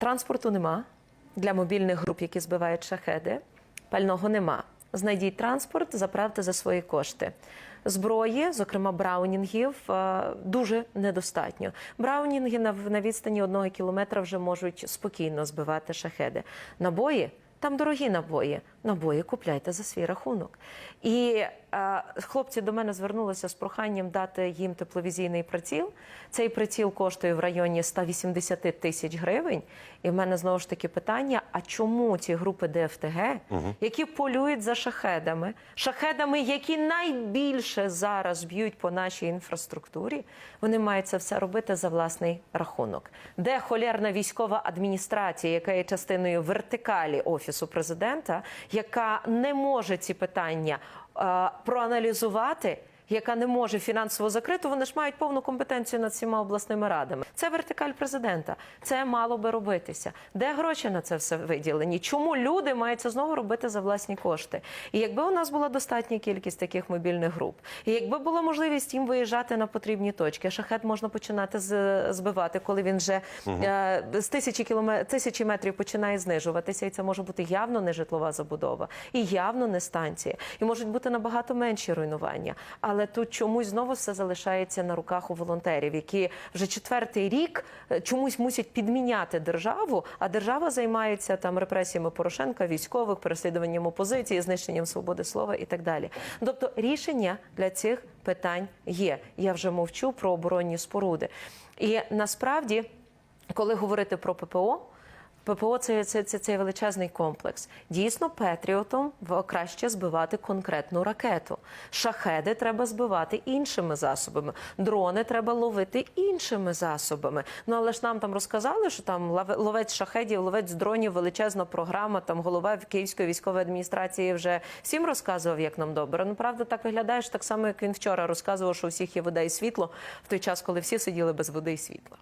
Транспорту нема для мобільних груп, які збивають шахеди. Пального нема. Знайдіть транспорт, заправте за свої кошти. Зброї, зокрема браунінгів, е, дуже недостатньо. Браунінги на, відстані одного кілометра вже можуть спокійно збивати шахеди. Набої там дорогі набої. Набої купляйте за свій рахунок. І хлопці до мене звернулися з проханням дати їм тепловізійний приціл. Цей приціл коштує в районі 180 тисяч гривень. І в мене знову ж таки питання: а чому ці групи ДФТГ, які полюють за шахедами, шахедами, які найбільше зараз б'ють по нашій інфраструктурі, вони мають це все робити за власний рахунок. Де холєрна військова адміністрація, яка є частиною вертикалі офісу президента, яка не може ці питання проаналізувати. Яка не може фінансово закрити, вони ж мають повну компетенцію над всіма обласними радами. Це вертикаль президента. Це мало би робитися. Де гроші на це все виділені? Чому люди мають це знову робити за власні кошти? І якби у нас була достатня кількість таких мобільних груп, і якби була можливість їм виїжджати на потрібні точки, шахет можна починати збивати, коли він вже е, з тисячі кілометрів тисячі метрів починає знижуватися, і це може бути явно не житлова забудова, і явно не станція, і можуть бути набагато менші руйнування. Але тут чомусь знову все залишається на руках у волонтерів, які вже четвертий рік е, чомусь мусять підміняти державу, а держава займається там репресіями Порошенка, військових, переслідуванням опозиції, знищенням свободи слова і так далі. Тобто рішення для цих питань є. Я вже мовчу про оборонні споруди. І насправді, коли говорити про ППО. ППО це, це, це, це величезний комплекс. Дійсно, Петріотом краще збивати конкретну ракету. Шахеди треба збивати іншими засобами. Дрони треба ловити іншими засобами. Ну але ж нам там розказали, що там ловець шахедів, ловець дронів, величезна програма. Там голова Київської військової адміністрації вже всім розказував, як нам добре. Ну правда, так виглядаєш так само, як він вчора розказував, що у всіх є вода і світло в той час, коли всі сиділи без води і світла.